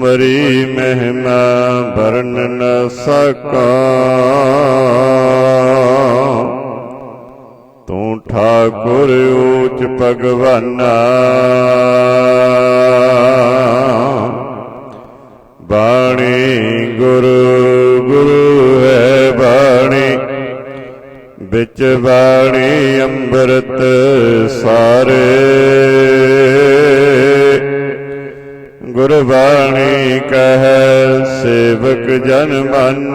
ਤੁਮਰੀ ਮਹਿਮਾ ਵਰਨ ਨ ਸਕਾ। ਤੂੰ ਠਾਕੁਰ ਊਚ ਭਗਵਾਨਾ। ਬਾਣੀ ਗੁਰੂ ਗੁਰੂ ਹੈ ਬਾਣੀ। ਵਿੱਚ ਬਾਣੀ ਅੰਮ੍ਰਿਤ ਸਾਰੇ। ਗੁਰਬਾਣੀ ਕਹੈ, ਸੇਵਕ ਜਨ ਮਨ,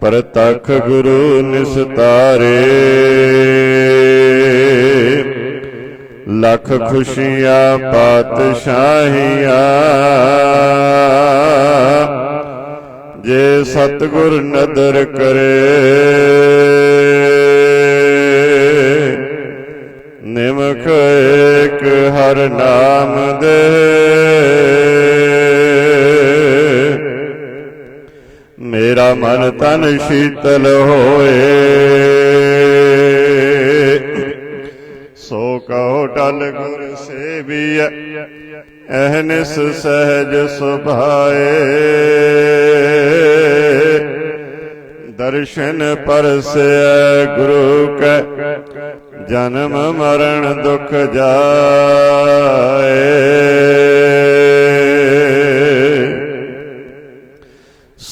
ਪ੍ਰਤਖ ਗੁਰੂ ਨਿਸਤਾਰੇ। ਲੱਖ ਖੁਸ਼ੀਆਂ ਪਾਤਸ਼ਾਹੀਆਂ, ਜੇ ਸਤਗੁਰ ਨਦਰ ਕਰੇ। ਤਨ ਸ਼ੀਤਲ ਹੋਏ। ਸੋ ਕਹੋ ਟਲ ਗੁਰ ਸੇਵੀਐ, ਅਹਨਿਸ ਸਹਿਜ ਸੁਭਾਏ। ਦਰਸ਼ਨ ਪਰਸੈ ਗੁਰੂ ਕੈ, ਜਨਮ ਮਰਨ ਦੁਖ ਜਾਏ।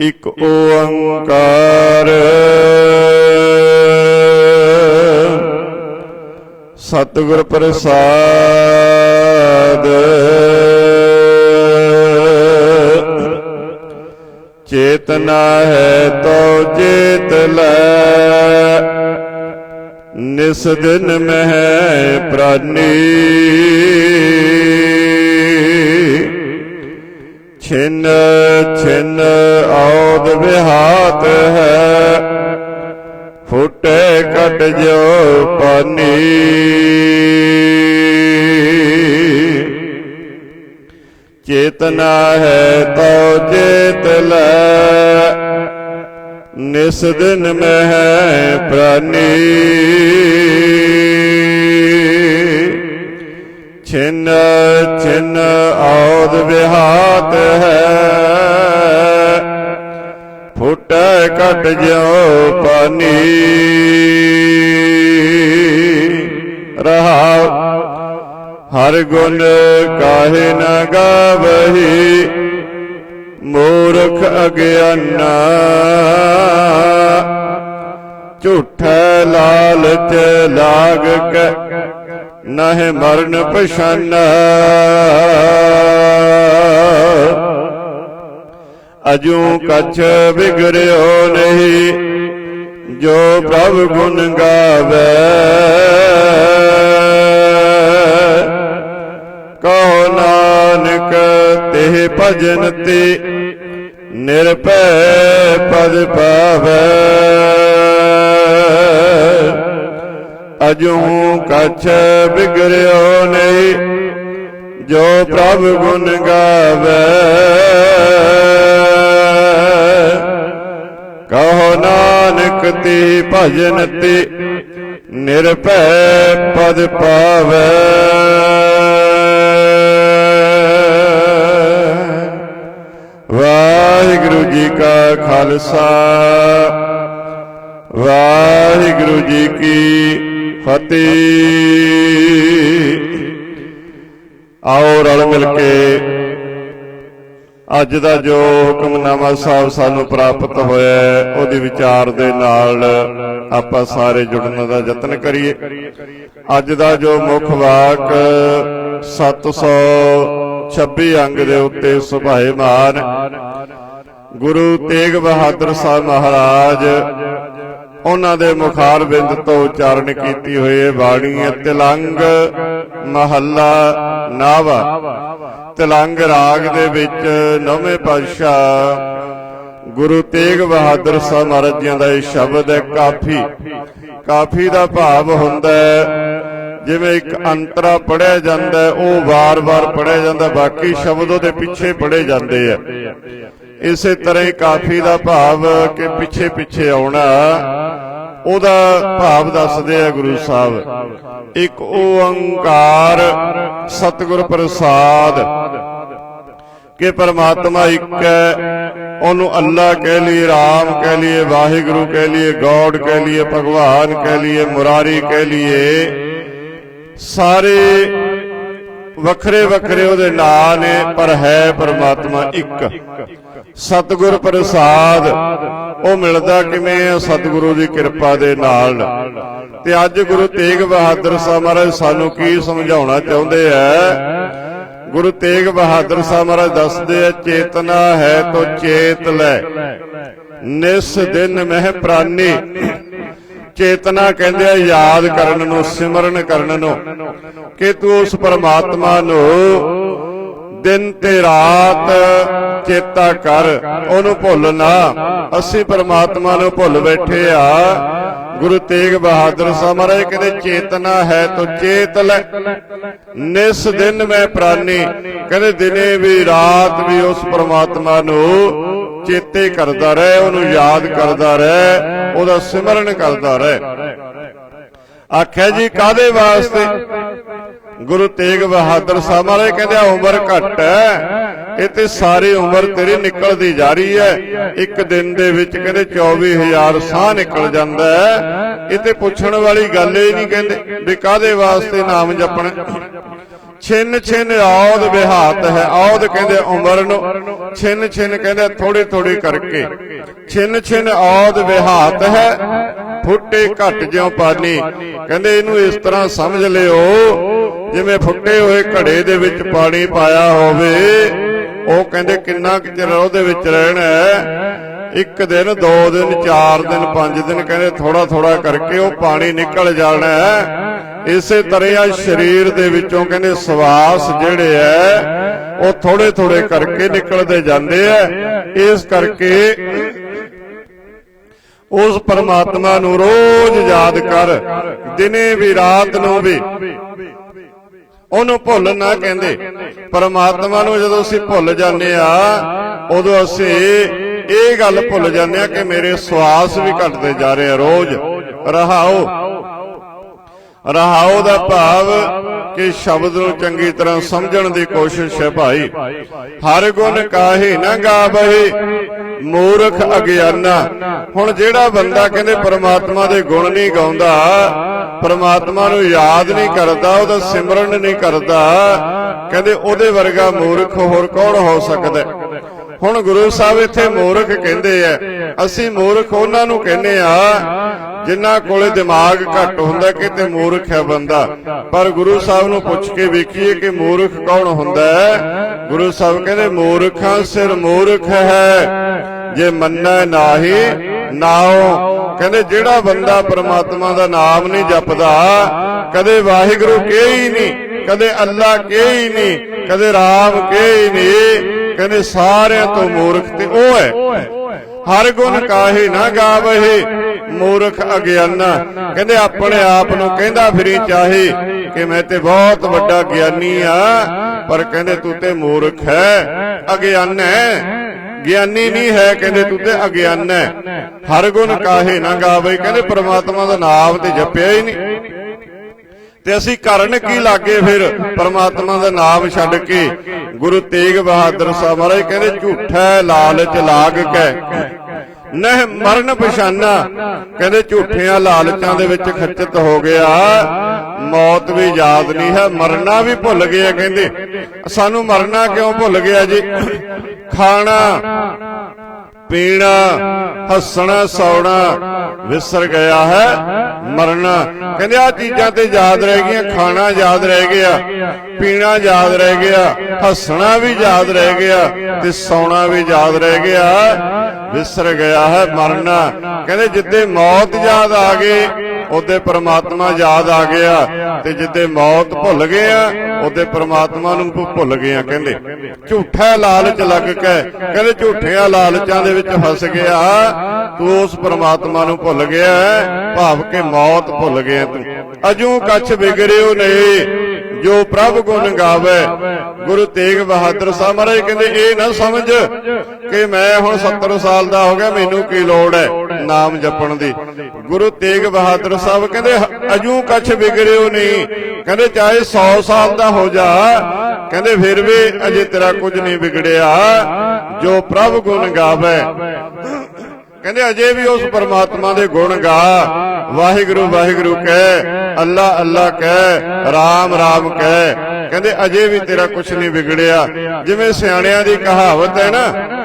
ਇਕ ਓੰਕਾਰ। ਸਤਿਗੁਰ ਪ੍ਰਸਾਦ। ਚੇਤਨਾ ਹੈ ਤੋ ਚੇਤ ਲੈ। ਨਿਸ ਦਿਨ ਮਹਿ ਪ੍ਰਾਨੀ। ਛਿਨ ਛਿਨ। ਔਦ ਵਿਹਾਤ ਹੈ, ਫੁੱਟੇ ਕਟ ਜੋ ਪਾਨੀ। ਚੇਤਨਾ ਹੈ ਤਉ ਚੇਤ ਲੈ ਨਿਸ ਦਿਨ ਮਹਿ ਪ੍ਰਾਨੀ। ਛਿਨ ਛਿਨ ਔਦ ਵਿਹਾਤ ਹੈ ਫੁੱਟੈ ਕਟ ਜਿਉ ਪਾਨੀ। ਰਹਾਉ, ਹਰ ਗੁਣ ਕਾਹੇ ਨਾ ਗਾਵਹੀ। ਮੂਰਖ ਅਗਿਆਨਾ, ਝੂਠੈ ਲਾਲਚ ਲਾਗ ਕੇ ਨਹਿ ਮਰਨ ਪਛਾਨਾ। ਅਜੂ ਕਛ ਵਿਗਰਿਓ ਨਹੀਂ ਜੋ ਪ੍ਰਭ ਗੁਣ ਗਾਵੇ। ਕਹੋ ਨਾਨਕ ਤੇ ਭਜਨ ਤੇ ਨਿਰਭੈ ਪਦ ਪਾਵੇ ਅਜੂ ਕਛ ਬਿਗਰਿਓ ਨਹੀਂ ਜੋ ਪ੍ਰਭ ਗੁਣ ਗਾਵੇ। ਕਹੋ ਨਾਨਕ ਤੇ ਭਜਨ ਤੇ, ਨਿਰਭੈ ਪਦ ਪਾਵੇ। ਵਾਹਿਗੁਰੂ ਜੀ ਕਾ ਖਾਲਸਾ, ਵਾਹਿਗੁਰੂ ਜੀ ਕੀ ਫਤਿਹ। ਆਓ ਰਲ ਮਿਲ ਕੇ ਅੱਜ ਦਾ ਜੋ ਹੁਕਮਨਾਮਾ ਸਾਹਿਬ ਸਾਨੂੰ ਪ੍ਰਾਪਤ ਹੋਇਆ ਹੈ, ਉਹਦੇ ਵਿਚਾਰ ਦੇ ਨਾਲ ਆਪਾਂ ਸਾਰੇ ਜੁੜਨ ਦਾ ਯਤਨ ਕਰੀਏ। ਅੱਜ ਦਾ ਜੋ ਮੁੱਖ ਵਾਕ 726 ਅੰਗ ਦੇ ਉੱਤੇ ਸੁਭਾਏਮਾਨ ਗੁਰੂ ਤੇਗ ਬਹਾਦਰ ਸਾਹਿਬ ਮਹਾਰਾਜ ਉਹਨਾਂ ਦੇ ਮੁਖਾਰ ਬਿੰਦ ਤੋਂ ਉਚਾਰਨ ਕੀਤੀ ਹੋਈ ਹੈ ਬਾਣੀ ਤਿਲੰਗ ਮਹੱਲਾ ਨਾਵਾ। ਤਿਲੰਗ ਰਾਗ ਦੇ ਵਿੱਚ ਨਵੇਂ ਪਾਤਸ਼ਾਹ ਗੁਰੂ ਤੇਗ ਬਹਾਦਰ ਸਾਹਿਬ ਮਹਾਰਾਜ ਜੀ ਦਾ ਇਹ ਸ਼ਬਦ ਹੈ ਕਾਫੀ। ਕਾਫੀ ਦਾ ਭਾਵ ਹੁੰਦਾ ਹੈ। ਜਿਵੇਂ ਇੱਕ ਅੰਤਰਾ ਪੜਿਆ ਜਾਂਦਾ ਉਹ ਵਾਰ-ਵਾਰ ਪੜਿਆ ਜਾਂਦਾ, ਬਾਕੀ ਸ਼ਬਦ ਉਹਦੇ ਪਿੱਛੇ ਪੜੇ ਜਾਂਦੇ ਆ। ਇਸੇ ਤਰ੍ਹਾਂ ਹੀ ਕਾਫੀ ਦਾ ਭਾਵ ਕਿ ਪਿੱਛੇ ਪਿੱਛੇ ਆਉਣਾ। ਉਹਦਾ ਭਾਵ ਦੱਸਦੇ ਆ ਗੁਰੂ ਸਾਹਿਬ। ਇੱਕ ਓੰਕਾਰ ਸਤਿਗੁਰ ਪ੍ਰਸਾਦ ਕਿ ਪਰਮਾਤਮਾ ਇੱਕ ਹੈ, ਉਹਨੂੰ ਅੱਲਾ ਕਹਿ ਲਈਏ, ਰਾਮ ਕਹਿ ਲਈਏ, ਵਾਹਿਗੁਰੂ ਕਹਿ ਲਈਏ, ਗੋਡ ਕਹਿ ਲਈਏ, ਭਗਵਾਨ ਕਹਿ ਲਈਏ, ਮੁਰਾਰੀ ਕਹਿ ਲਈਏ। ਸਾਰੇ ਵੱਖਰੇ ਵੱਖਰੇ ਉਹਦੇ ਨਾਂ ਨੇ, ਪਰ ਹੈ ਪਰਮਾਤਮਾ ਇੱਕ। ਸਤਿਗੁਰ ਪ੍ਰਸਾਦ। ਉਹ ਮਿਲਦਾ ਕਿਵੇਂ ਹੈ ਸਤਿਗੁਰੂ ਦੀ ਕਿਰਪਾ ਦੇ ਨਾਲ। ਤੇ ਅੱਜ ਗੁਰੂ ਤੇਗ ਬਹਾਦਰ ਸਾਹਿਬ ਮਹਾਰਾਜ ਸਾਨੂੰ ਕੀ ਸਮਝਾਉਣਾ ਚਾਹੁੰਦੇ ਹੈ ਗੁਰੂ ਤੇਗ ਬਹਾਦਰ ਸਾਹਿਬ ਮਹਾਰਾਜ ਦੱਸਦੇ ਆ, ਚੇਤਨਾ ਹੈ ਤੋ ਚੇਤ ਲੈ। ਨਿਸ ਦਿਨ ਮਹਿ ਪ੍ਰਾਨੀ। ਚੇਤਨਾ ਕਹਿੰਦੇ ਆ, ਯਾਦ ਕਰਨ ਨੂੰ, ਸਿਮਰਨ ਕਰਨ ਨੂੰ। ਕਿ ਤੂੰ ਉਸ ਪਰਮਾਤਮਾ ਨੂੰ ਦਿਨ ਤੇ ਰਾਤ ਚੇਤਾ ਕਰ, ਉਹਨੂੰ ਭੁੱਲ ਨਾ। ਅਸੀਂ ਪਰਮਾਤਮਾ ਨੂੰ ਭੁੱਲ ਬੈਠੇ ਆ। ਗੁਰੂ ਤੇਗ ਬਹਾਦਰ ਸਾਹਿਬ ਮਹਾਰਾਜ, ਕਹਿੰਦੇ ਚੇਤਨਾ ਹੈ ਤੋ ਚੇਤ ਲੈ। ਨਿਸ ਦਿਨ ਮੈਂ ਪ੍ਰਾਨੀ। ਕਹਿੰਦੇ ਦਿਨੇ ਵੀ ਰਾਤ ਵੀ ਉਸ ਪਰਮਾਤਮਾ ਨੂੰ ਚੇਤੇ ਕਰਦਾ ਰਹੇ, ਉਹਨੂੰ ਯਾਦ ਕਰਦਾ ਰਹਿ, ਉਹਦਾ ਸਿਮਰਨ ਕਰਦਾ ਰਹਿ। ਆਖਿਆ ਜੀ ਕਾਦੇ ਵਾਸਤੇ? ਗੁਰੂ ਤੇਗ ਬਹਾਦਰ ਸਾਹਿਬ ਵਾਲੇ ਕਹਿੰਦੇ ਉਮਰ ਘੱਟ ਹੈ। ਇਹ ਤੇ ਸਾਰੀ ਉਮਰ ਤੇਰੀ ਨਿਕਲਦੀ ਜਾ ਰਹੀ ਹੈ। ਇੱਕ ਦਿਨ ਦੇ ਵਿੱਚ ਕਹਿੰਦੇ 24000 ਸਾਹ ਨਿਕਲ ਜਾਂਦਾ ਹੈ। ਇਹ ਤੇ ਪੁੱਛਣ ਵਾਲੀ ਗੱਲ ਹੀ ਨਹੀਂ ਕਹਿੰਦੇ ਵੀ ਕਾਦੇ ਵਾਸਤੇ ਨਾਮ ਜਪਣਾ। ਛਿੰਨ ਛਿੰਨ ਔਦ ਵਿਹਾਤ ਹੈ। ਔਦ ਕਹਿੰਦੇ ਉਮਰ ਨੂੰ। ਛਿੰਨ ਛਿੰਨ ਕਹਿੰਦੇ ਥੋੜੇ ਥੋੜੇ ਕਰਕੇ। ਛਿੰਨ ਛਿੰਨ ਔਦ ਵਿਹਾਤ ਹੈ। ਫੁੱਟੇ ਘਟ ਜਿਉ ਪਾਨੀ। ਕਹਿੰਦੇ ਇਹਨੂੰ ਇਸ ਤਰ੍ਹਾਂ ਸਮਝ ਲਿਓ। ਜਿਵੇਂ ਫੁੱਟੇ ਹੋਏ ਘੜੇ ਦੇ ਵਿੱਚ ਪਾਣੀ ਪਾਇਆ ਹੋਵੇ, ਉਹ ਕਹਿੰਦੇ ਕਿੰਨਾ ਕੁ ਚਿਰ ਉਹਦੇ ਵਿੱਚ ਰਹਿਣਾ ਇੱਕ ਦਿਨ, ਦੋ ਦਿਨ, ਚਾਰ ਦਿਨ, ਪੰਜ ਦਿਨ ਕਹਿੰਦੇ ਥੋੜਾ ਥੋੜਾ ਕਰਕੇ ਉਹ ਪਾਣੀ ਨਿਕਲ ਜਾਣਾ ਇਸੇ ਤਰ੍ਹਾਂ ਸਰੀਰ ਦੇ ਵਿੱਚੋਂ ਕਹਿੰਦੇ ਸਵਾਸ ਜਿਹੜੇ ਐ ਉਹ ਥੋੜੇ ਥੋੜੇ ਕਰਕੇ ਨਿਕਲਦੇ ਜਾਂਦੇ ਐ ਇਸ ਕਰਕੇ ਉਸ ਪਰਮਾਤਮਾ ਨੂੰ ਰੋਜ਼ ਯਾਦ ਕਰ, ਦਿਨੇ ਵੀ, ਰਾਤ ਨੂੰ ਵੀ ਉਹਨੂੰ ਭੁੱਲ ਨਾ ਕਹਿੰਦੇ। ਪਰਮਾਤਮਾ ਨੂੰ ਜਦੋਂ ਅਸੀਂ ਭੁੱਲ ਜਾਂਦੇ ਆ, ਉਦੋਂ ਅਸੀਂ ਇਹ ਗੱਲ ਭੁੱਲ ਜਾਂਦੇ ਆ ਕਿ ਮੇਰੇ ਸਵਾਸ ਵੀ ਘਟਦੇ ਜਾ ਰਹੇ ਆ ਰੋਜ਼। ਰਹਾਓ। ਰਹਾਓ ਦਾ ਭਾਵ ਕਿ ਸ਼ਬਦ ਨੂੰ ਚੰਗੀ ਤਰ੍ਹਾਂ ਸਮਝਣ ਦੀ ਕੋਸ਼ਿਸ਼ ਹੈ ਭਾਈ। ਹਰ ਗੁਣ ਕਾਹੇ ਨਾ ਗਾਵਹੇ, ਮੂਰਖ ਅਗਿਆਨਾ। ਹੁਣ ਜਿਹੜਾ ਬੰਦਾ ਕਹਿੰਦੇ ਪਰਮਾਤਮਾ ਦੇ ਗੁਣ ਨਹੀਂ ਗਾਉਂਦਾ ਪਰਮਾਤਮਾ ਨੂੰ ਯਾਦ ਨਹੀਂ ਕਰਦਾ ਉਹਦਾ ਸਿਮਰਨ ਨਹੀਂ ਕਰਦਾ। ਕਹਿੰਦੇ ਉਹਦੇ ਵਰਗਾ ਮੂਰਖ ਹੋਰ ਕੌਣ ਹੋ ਸਕਦਾ? ਹੁਣ ਗੁਰੂ ਸਾਹਿਬ ਇੱਥੇ ਮੂਰਖ ਕਹਿੰਦੇ ਆ ਅਸੀਂ ਮੂਰਖ ਉਹਨਾਂ ਨੂੰ ਕਹਿੰਦੇ ਆ ਜਿਨ੍ਹਾਂ ਕੋਲੇ ਦਿਮਾਗ ਘੱਟ ਹੁੰਦਾ ਕਿਤੇ ਮੂਰਖ ਹੈ ਬੰਦਾ। ਪਰ ਗੁਰੂ ਸਾਹਿਬ ਨੂੰ ਪੁੱਛ ਕੇ ਵੇਖੀਏ ਕਿ ਮੂਰਖ ਕੌਣ ਹੁੰਦਾ ਹੈ? ਗੁਰੂ ਸਾਹਿਬ ਕਹਿੰਦੇ ਮੂਰਖਾਂ ਸਿਰ ਮੂਰਖ ਹੈ। ਜੇ ਮੰਨੈ ਨਾਹੀ ਨਾਉ ਕਹਿੰਦੇ ਜਿਹੜਾ ਬੰਦਾ ਪ੍ਰਮਾਤਮਾ ਦਾ ਨਾਮ ਨਹੀਂ ਜਪਦਾ, ਕਦੇ ਵਾਹਿਗੁਰੂ ਕਹੇ ਹੀ ਨਹੀਂ, ਕਦੇ ਅੱਲਾ ਕਹੇ ਹੀ ਨਹੀਂ, ਕਦੇ ਰਾਮ ਕਹੇ ਨਹੀਂ, ਕਹਿੰਦੇ ਸਾਰਿਆਂ ਤੋਂ ਮੂਰਖ ਤੇ ਉਹ ਹੈ। ਹਰ ਗੁਣ ਕਾਹੇ ਨਾ ਗਾਵਹੇ, ਮੂਰਖ ਅਗਿਆਨਾ। ਕਹਿੰਦੇ ਆਪਣੇ ਆਪ ਨੂੰ ਕਹਿੰਦਾ ਫਿਰੀ ਚਾਹੇ ਕਿ ਮੈਂ ਤੇ ਬਹੁਤ ਵੱਡਾ ਗਿਆਨੀ ਆ, ਪਰ ਕਹਿੰਦੇ ਤੂੰ ਤੇ ਮੂਰਖ ਹੈ, ਅਗਿਆਨ ਹੈ। ਗਿਆਨੀ ਨਹੀਂ ਹੈ ਕਹਿੰਦੇ ਤੂੰ ਤੇ ਅਗਿਆਨ ਹੈ। ਹਰ ਗੁਣ ਕਾਹੇ ਨਾ ਗਾਵੇ ਕਹਿੰਦੇ ਪ੍ਰਮਾਤਮਾ ਦਾ ਨਾਮ ਤੇ ਜਪਿਆ ਹੀ ਨਹੀਂ। ਤੇ ਅਸੀਂ ਕਰਨ ਕੀ ਲਾਗੇ ਫਿਰ? ਪਰਮਾਤਮਾ ਦਾ ਨਾਮ ਛੱਡ ਕੇ। ਗੁਰੂ ਤੇਗ ਬਹਾਦਰ ਸਾਹਿਬ ਮਹਾਰਾਜ ਕਹਿੰਦੇ ਝੂਠਾ ਲਾਲਚ ਲਾਗ ਕੇ। ਨਹਿ ਮਰਨ ਪਛਾਨਾ। ਕਹਿੰਦੇ ਝੂਠਿਆਂ ਲਾਲਚਾਂ ਦੇ ਵਿੱਚ ਖੱਚਤ ਹੋ ਗਿਆ। ਮੌਤ ਵੀ ਯਾਦ ਨਹੀਂ ਹੈ, ਮਰਨਾ ਵੀ ਭੁੱਲ ਗਿਆ ਕਹਿੰਦੇ। ਸਾਨੂੰ ਮਰਨਾ ਕਿਉਂ ਭੁੱਲ ਗਿਆ ਜੀ? ਖਾਣਾ। ਪੀਣਾ, ਹੱਸਣਾ, ਸੌਣਾ ਵਿਸਰ ਗਿਆ ਹੈ, ਮਰਨਾ। ਕਹਿੰਦੇ ਆ ਚੀਜ਼ਾਂ ਤੇ ਯਾਦ ਰਹਿ ਗਈਆਂ, ਖਾਣਾ ਯਾਦ ਰਹਿ ਗਿਆ, ਪੀਣਾ ਯਾਦ ਰਹਿ ਗਿਆ, ਹੱਸਣਾ ਵੀ ਯਾਦ ਰਹਿ ਗਿਆ ਤੇ ਸੌਣਾ ਵੀ ਯਾਦ ਰਹਿ ਗਿਆ, ਵਿਸਰ ਗਿਆ ਹੈ, ਮਰਨਾ। ਕਹਿੰਦੇ ਜਿੱਦੇ ਮੌਤ ਯਾਦ ਆ ਗਈ, ਉਹਦੇ ਪਰਮਾਤਮਾ ਯਾਦ ਆ ਗਿਆ ਤੇ ਜਿੱਦੇ ਮੌਤ ਭੁੱਲ ਗਏ ਆ ਉਹਦੇ ਪ੍ਰਮਾਤਮਾ ਨੂੰ ਭੁੱਲ ਗਏ ਆ, ਕਹਿੰਦੇ। ਝੂਠਾ ਲਾਲਚ ਲੱਗ ਕੇ, ਕਹਿੰਦੇ ਝੂਠਿਆਂ ਲਾਲਚਾਂ ਦੇ ਵਿੱਚ ਫਸ ਗਿਆ। ਤੂੰ ਉਸ ਪ੍ਰਮਾਤਮਾ ਨੂੰ ਭੁੱਲ ਗਿਆ, ਭਾਵ ਕਿ ਮੌਤ ਭੁੱਲ ਗਿਆ ਤੂੰ। ਅਜੂ ਕੱਛ ਵਿਗੜਿਓ ਨਹੀਂ, ਜੋ ਪ੍ਰਭ ਗੁਣ ਗਾਵੇ। ਗੁਰੂ ਤੇਗ ਬਹਾਦਰ ਸਾਹਿਬ ਮਹਾਰਾਜ ਕਹਿੰਦੇ, ਇਹ ਨਾ ਸਮਝ ਕਿ ਮੈਂ ਹੁਣ 70 ਸਾਲ ਦਾ ਹੋ ਗਿਆ, ਮੈਨੂੰ ਕੀ ਲੋੜ ਹੈ? ਨਾਮ ਜਪਣ ਦੀ। ਗੁਰੂ ਤੇਗ ਬਹਾਦਰ ਸਾਹਿਬ ਕਹਿੰਦੇ, ਅਜੂ ਕੱਛ ਵਿਗੜਿਓ ਨਹੀਂ। ਕਹਿੰਦੇ, ਚਾਹੇ 100 ਸਾਲ ਦਾ ਹੋ ਜਾ, ਕਹਿੰਦੇ, ਫਿਰ ਵੀ ਅਜੇ ਤੇਰਾ ਕੁਝ ਨਹੀਂ ਵਿਗੜਿਆ। ਜੋ ਪ੍ਰਭ ਗੁਣ ਗਾਵੇ। ਕਹਿੰਦੇ, ਅਜੇ ਵੀ ਉਸ ਪਰਮਾਤਮਾ ਦੇ ਗੁਣ ਗਾ। ਵਾਹਿਗੁਰੂ ਵਾਹਿਗੁਰੂ ਕਹਿ, ਅੱਲਾ ਅੱਲਾ ਕਹਿ, ਰਾਮ ਰਾਮ ਕਹਿ। ਕਹਿੰਦੇ, ਅਜੇ ਵੀ ਤੇਰਾ ਕੁਝ ਨਹੀਂ ਵਿਗੜਿਆ। ਜਿਵੇਂ ਸਿਆਣਿਆਂ ਦੀ ਕਹਾਵਤ ਹੈ ਨਾ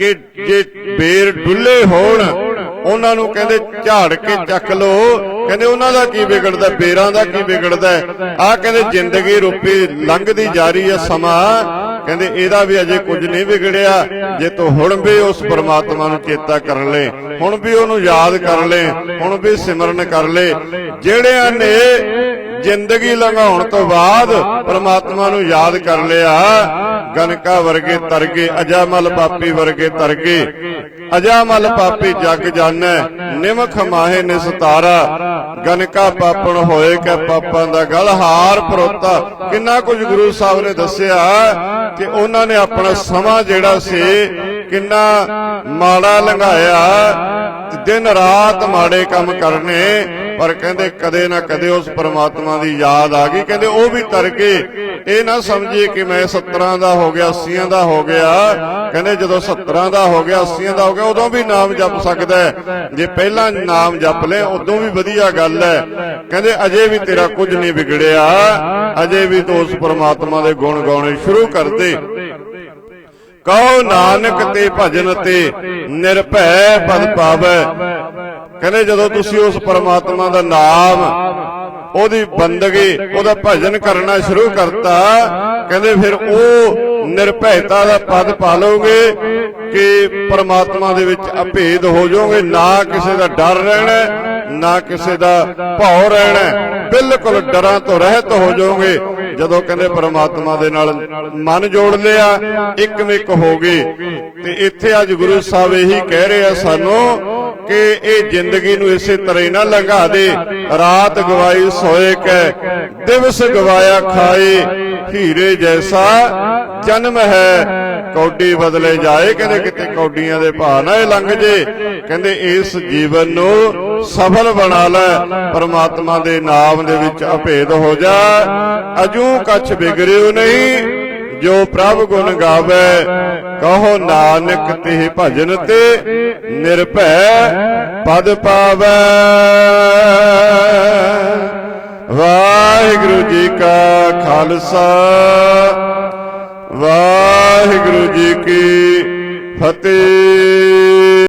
ਕਿ ਜੇ ਬੇਰ ਡੁੱਲੇ ਹੋਣ, ਉਹਨਾਂ ਨੂੰ ਕਹਿੰਦੇ ਝਾੜ ਕੇ ਚੱਕ ਲੋ ਕਹਿੰਦੇ ਉਹਨਾਂ ਦਾ ਕੀ ਵਿਗੜਦਾ, ਬੇਰਾਂ ਦਾ ਕੀ ਵਿਗੜਦਾ? ਆ ਕਹਿੰਦੇ ਜ਼ਿੰਦਗੀ ਰੂਪੀ ਲੰਘਦੀ ਜਾ ਰਹੀ ਹੈ ਸਮਾਂ। ਕਹਿੰਦੇ ਇਹਦਾ ਵੀ ਅਜੇ ਕੁਝ ਨਹੀਂ ਵਿਗੜਿਆ। ਜੇ ਤੂੰ ਹੁਣ ਵੀ ਉਸ ਪਰਮਾਤਮਾ ਨੂੰ ਚੇਤਾ ਕਰ ਲੈ, ਹੁਣ ਵੀ ਉਹਨੂੰ ਯਾਦ ਕਰ ਲੈ, ਹੁਣ ਵੀ ਸਿਮਰਨ ਕਰ ਲੈ, ਜਿਹੜਿਆਂ ਨੇ ਜ਼ਿੰਦਗੀ ਲੰਘਾਉਣ ਤੋਂ ਬਾਅਦ ਪ੍ਰਮਾਤਮਾ ਨੂੰ ਯਾਦ ਕਰ ਲਿਆ। ਗਨਕਾ ਵਰਗੇ ਤਰਗੇ, ਅਜਾਮਲ ਪਾਪੀ ਵਰਗੇ ਤਰਗੇ। ਅਜਾਮਲ ਪਾਪੀ ਜਗ ਜਾਣੈ, ਨਿਮਖ ਮਾਹੇ ਨਿਸਤਾਰਾ ਗਨਕਾ ਪਾਪਣ ਹੋਏ ਕਿ ਪਾਪਾਂ ਦਾ ਗਲ ਹਾਰ ਪਰੋਤਾ। ਕਿੰਨਾ ਕੁਝ ਗੁਰੂ ਸਾਹਿਬ ਨੇ ਦੱਸਿਆ ਕਿ ਉਹਨਾਂ ਨੇ ਆਪਣਾ ਸਮਾਂ ਜਿਹੜਾ ਸੀ, ਕਿੰਨਾ ਮਾੜਾ ਲੰਘਾਇਆ। ਦਿਨ ਰਾਤ ਮਾੜੇ ਕੰਮ ਕਰਨੇ ਪਰ ਕਹਿੰਦੇ ਕਦੇ ਨਾ ਕਦੇ ਉਸ ਪਰਮਾਤਮਾ ਦੀ ਯਾਦ ਆ ਗਈ। ਕਹਿੰਦੇ ਉਹ ਵੀ ਤਰ ਗਏ ਇਹ ਨਾ ਸਮਝੀਏ ਕਿ ਮੈਂ 70 ਦਾ ਹੋ ਗਿਆ 80 ਦਾ ਹੋ ਗਿਆ। ਕਹਿੰਦੇ ਜਦੋਂ 70 ਦਾ ਹੋ ਗਿਆ 80 ਦਾ ਹੋ ਗਿਆ, ਉਦੋਂ ਵੀ ਨਾਮ ਜਪ ਸਕਦਾ ਜੇ ਪਹਿਲਾਂ ਨਾਮ ਜਪ ਲੈ ਉਦੋਂ ਵੀ ਵਧੀਆ ਗੱਲ ਹੈ। ਕਹਿੰਦੇ ਅਜੇ ਵੀ ਤੇਰਾ ਕੁਝ ਨਹੀਂ ਵਿਗੜਿਆ। ਅਜੇ ਵੀ ਤੂੰ ਉਸ ਪਰਮਾਤਮਾ ਦੇ ਗੁਣ ਗਾਉਣੇ ਸ਼ੁਰੂ ਕਰ ਦੇ। ਕਹੋ ਨਾਨਕ ਤੇ ਭਜਨ ਤੇ ਨਿਰਭੈ ਪਦ ਪਾਵੈ। ਕਹਿੰਦੇ ਜਦੋਂ ਤੁਸੀਂ ਉਸ ਪਰਮਾਤਮਾ ਦਾ ਨਾਮ ਉਹਦੀ ਬੰਦਗੀ ਉਹਦਾ ਭਜਨ ਕਰਨਾ ਸ਼ੁਰੂ ਕਰਤਾ ਕਹਿੰਦੇ ਫਿਰ ਉਹ ਨਿਰਭੈਤਾ ਦਾ ਪਦ ਪਾ ਲਓਗੇ ਕਿ ਪਰਮਾਤਮਾ ਦੇ ਵਿੱਚ ਅਭੇਦ ਹੋ ਜਾਓਗੇ ਨਾ ਕਿਸੇ ਦਾ ਡਰ ਰਹਿਣਾ ਨਾ ਕਿਸੇ ਦਾ ਭੌ ਰਹਿਣਾ ਬਿਲਕੁਲ ਡਰਾਂ ਤੋਂ ਰਹਿਤ ਹੋ ਜਾਓਗੇ ਜਦੋਂ ਕਹਿੰਦੇ ਪਰਮਾਤਮਾ ਦੇ ਨਾਲ ਮਨ ਜੋੜ ਲਿਆ ਇੱਕ ਹੋ ਗਏ। ਤੇ ਇੱਥੇ ਅੱਜ ਗੁਰੂ ਸਾਹਿਬ ਇਹੀ ਕਹਿ ਰਹੇ ਆ ਸਾਨੂੰ ਕਿ ਇਹ ਜ਼ਿੰਦਗੀ ਨੂੰ ਇਸੇ ਤਰ੍ਹਾਂ ਹੀ ਨਾ ਲੰਘਾ ਦੇ। ਰਾਤ ਗਵਾਈ ਸੋਏ ਕੈ, ਦਿਵਸ ਗਵਾਇਆ ਖਾਏ। ਹੀਰੇ ਜੈਸਾ ਜਨਮ ਹੈ ਕੌਡੀ ਬਦਲੇ ਜਾਏ, ਕਹਿੰਦੇ ਕਿਤੇ ਕੌਡੀਆਂ ਦੇ ਭਾਅ ਨਾ ਇਹ ਲੰਘ ਜੇ। ਕਹਿੰਦੇ ਇਸ ਜੀਵਨ ਨੂੰ ਸਫਲ ਬਣਾ ਲੈ, ਪਰਮਾਤਮਾ ਦੇ ਨਾਮ ਦੇ ਵਿੱਚ ਅਭੇਦ ਹੋ ਜਾ। ਅਜੂ ਕੱਛ ਵਿਗਰਿਓ ਨਹੀਂ, ਜੋ ਪ੍ਰਭ ਗੁਣ ਗਾਵੇ, ਕਹੋ ਨਾਨਕ ਤੇ ਭਜਨ ਤੇ ਨਿਰਭੈ ਪਦ ਪਾਵੇ। ਵਾਹਿਗੁਰੂ ਜੀ ਕਾ ਖਾਲਸਾ। ਵਾਹਿਗੁਰੂ ਜੀ ਕੀ ਫਤਿਹ।